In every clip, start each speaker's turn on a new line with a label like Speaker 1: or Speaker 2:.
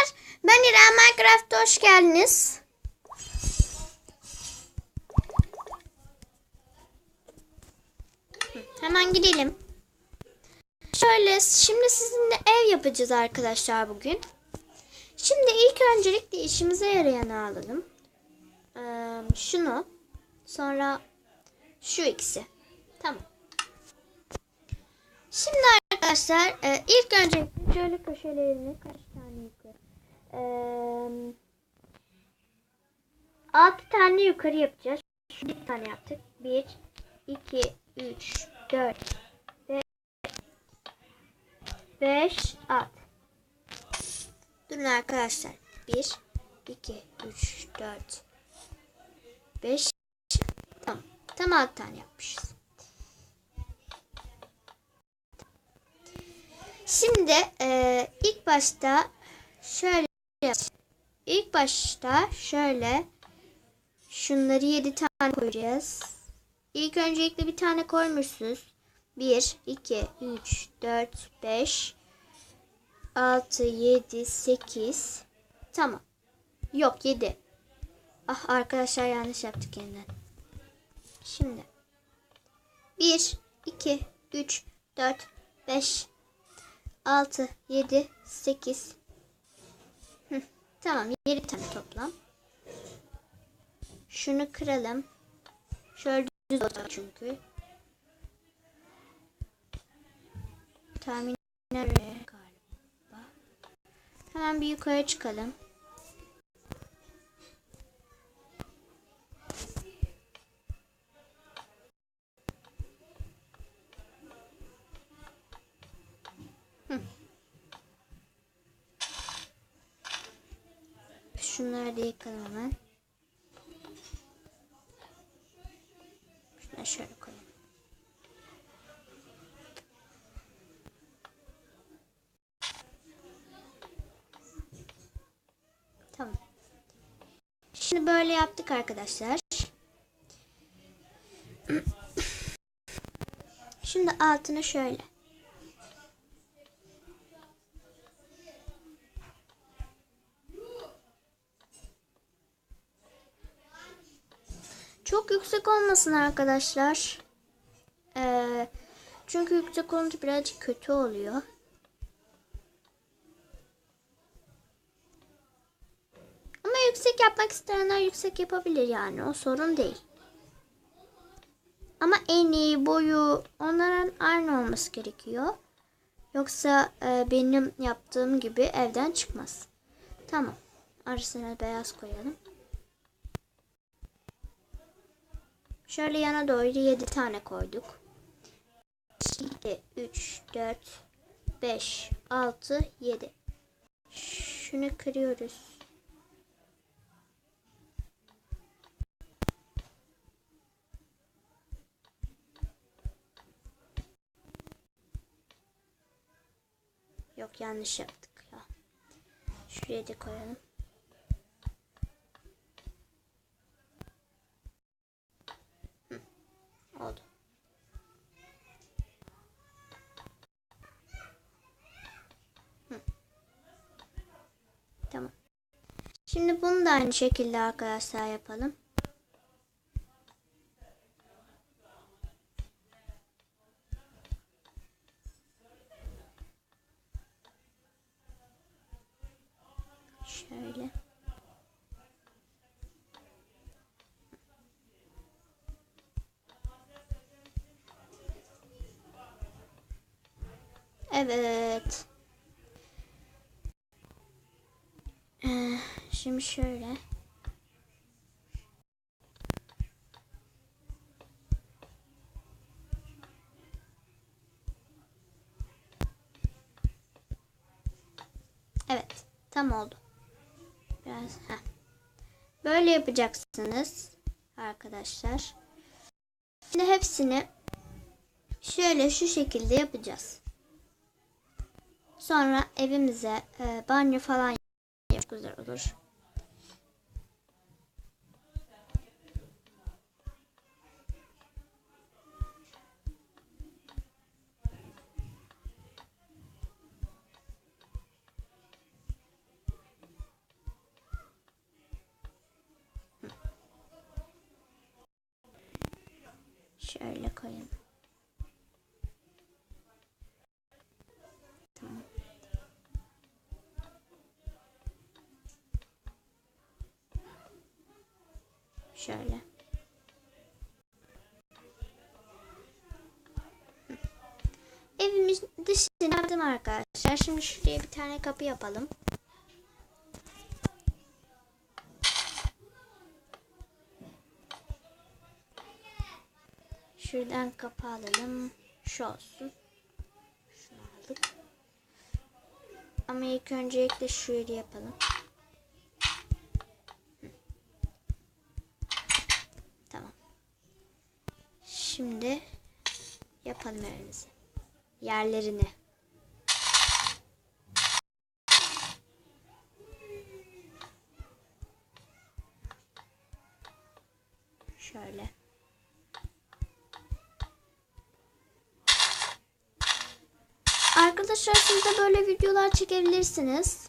Speaker 1: arkadaşlar. Ben İrem Minecraft'a hoş geldiniz. Hemen gidelim. Şöyle şimdi sizinle ev yapacağız arkadaşlar bugün. Şimdi ilk öncelikle işimize yarayanı alalım. Ee, şunu. Sonra şu ikisi. Tamam. Şimdi arkadaşlar ilk önce şöyle köşelerini? Ee, 6 tane yukarı yapacağız. Bir tane yaptık. 1, 2, 3, 4, 5, 5, 6. Durun arkadaşlar. 1, 2, 3, 4, 5. Tamam. Tam 6 tane yapmışız. Şimdi e, ilk başta şöyle ilk başta şöyle şunları 7 tane koyacağız. İlk öncelikle bir tane koymuşsunuz. 1, 2, 3, 4, 5, 6, 7, 8. Tamam. Yok 7. Ah arkadaşlar yanlış yaptık yeniden. Şimdi 1, 2, 3, 4, 5, 6, 7, 8. Tamam 7 tane toplam. Şunu kıralım. Şöyle düz olacak çünkü. Tahmin galiba. Hemen bir yukarı çıkalım. Şunları da yıkalım hemen. Şunları şöyle koyalım. Tamam. Şimdi böyle yaptık arkadaşlar. Şimdi altını şöyle. Çok yüksek olmasın arkadaşlar. Ee, çünkü yüksek olunca birazcık kötü oluyor. Ama yüksek yapmak isteyenler yüksek yapabilir yani. O sorun değil. Ama eni, boyu onların aynı olması gerekiyor. Yoksa e, benim yaptığım gibi evden çıkmaz. Tamam. Arasına beyaz koyalım. Şöyle yana doğru 7 tane koyduk. 2, 3, 4, 5, 6, 7. Şunu kırıyoruz. Yok yanlış yaptık ya. Şuraya da koyalım. Oldu. Hı. Tamam. Şimdi bunu da aynı şekilde arkadaşlar yapalım. Şöyle. Evet. Şimdi şöyle. Evet. Tam oldu. Biraz heh. Böyle yapacaksınız arkadaşlar. Şimdi hepsini şöyle şu şekilde yapacağız. Sonra evimize e, banyo falan çok güzel olur. Şöyle koyalım. Tamam. Şöyle. Evimiz dışına arkadaşlar. Şimdi şuraya bir tane kapı yapalım. Şuradan kapı alalım. Şu olsun. Şunu aldık. Ama ilk öncelikle şöyle yapalım. Tamam. Şimdi yapalım evimizi. Yerlerini. Şöyle. Arkadaşlar siz de böyle videolar çekebilirsiniz.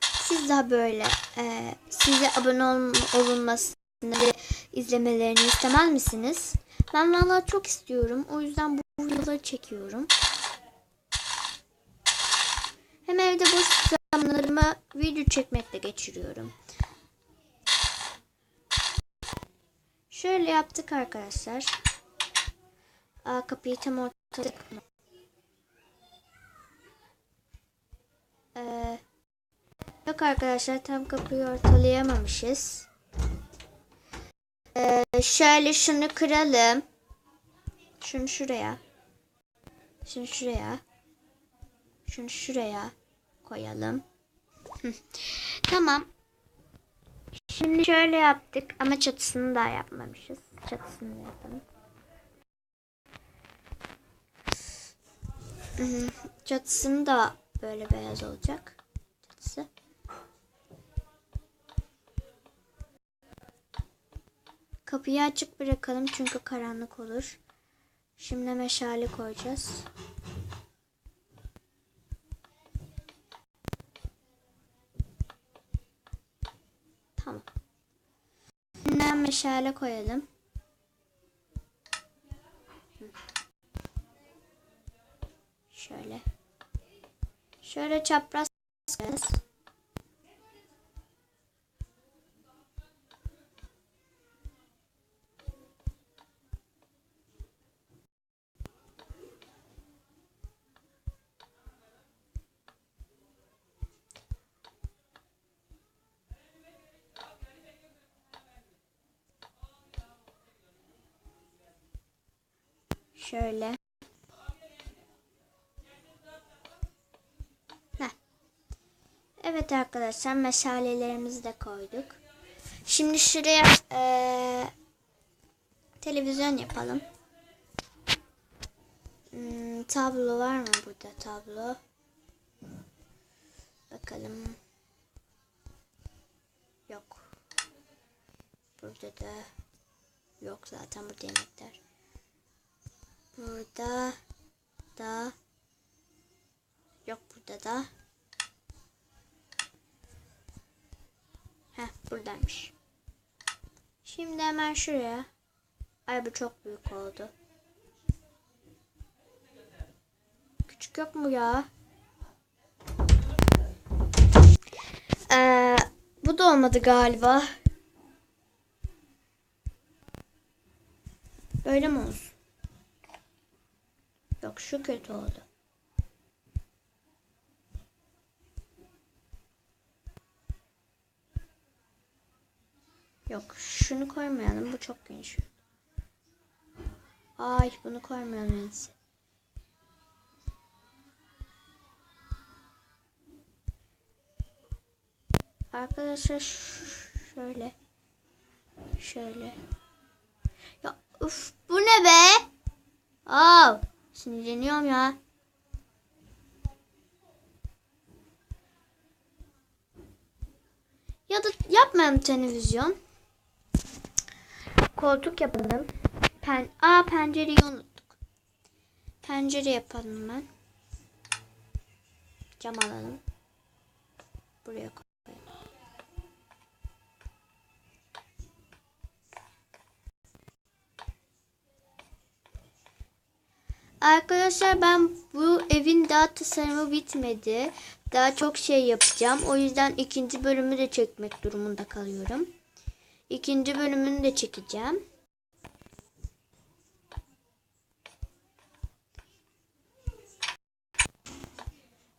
Speaker 1: Siz de böyle e, size abone ol, olunmasını ve izlemelerini istemez misiniz? Ben vallahi çok istiyorum. O yüzden bu videoları çekiyorum. Hem evde boş zamanlarımı video çekmekle geçiriyorum. Şöyle yaptık arkadaşlar. Aa, kapıyı tam ortada Ee, yok arkadaşlar tam kapıyı ortalayamamışız. Ee, şöyle şunu kıralım. Şunu şuraya. Şunu şuraya. Şunu şuraya koyalım. Tamam. Şimdi şöyle yaptık ama çatısını daha yapmamışız. Çatısını yapalım. Çatısını da böyle beyaz olacak. Çatısı. Kapıyı açık bırakalım çünkü karanlık olur. Şimdi meşale koyacağız. Tamam. Şimdi meşale koyalım. Şöyle çapraz koyacağız. Şöyle. Evet arkadaşlar meşalelerimizi de koyduk. Şimdi şuraya eee, televizyon yapalım. Hmm, tablo var mı burada tablo? Bakalım. Yok. Burada da yok zaten burada yemekler. Burada da yok burada da. Heh buradaymış. Şimdi hemen şuraya. Ay bu çok büyük oldu. Küçük yok mu ya? Ee, bu da olmadı galiba. Böyle mi olsun? Yok şu kötü oldu. Yok şunu koymayalım bu çok geniş. Ay bunu koymayalım en. Arkadaşlar şöyle. Şöyle. Ya uf bu ne be? Aa, sinirleniyorum ya. Ya da yapmayalım televizyon. Koltuk yapalım. Pen Aa pencereyi unuttuk. Pencere yapalım ben. Cam alalım. Buraya koyalım. Arkadaşlar ben bu evin daha tasarımı bitmedi. Daha çok şey yapacağım. O yüzden ikinci bölümü de çekmek durumunda kalıyorum. İkinci bölümünü de çekeceğim.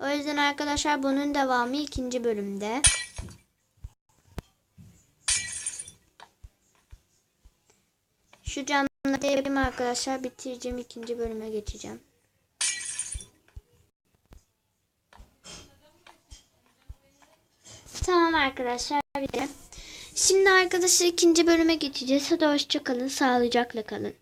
Speaker 1: O yüzden arkadaşlar bunun devamı ikinci bölümde. Şu camları yapayım arkadaşlar. Bitireceğim. ikinci bölüme geçeceğim. Tamam arkadaşlar. Bitti. Şimdi arkadaşlar ikinci bölüme geçeceğiz. Hadi hoşçakalın. Sağlıcakla kalın.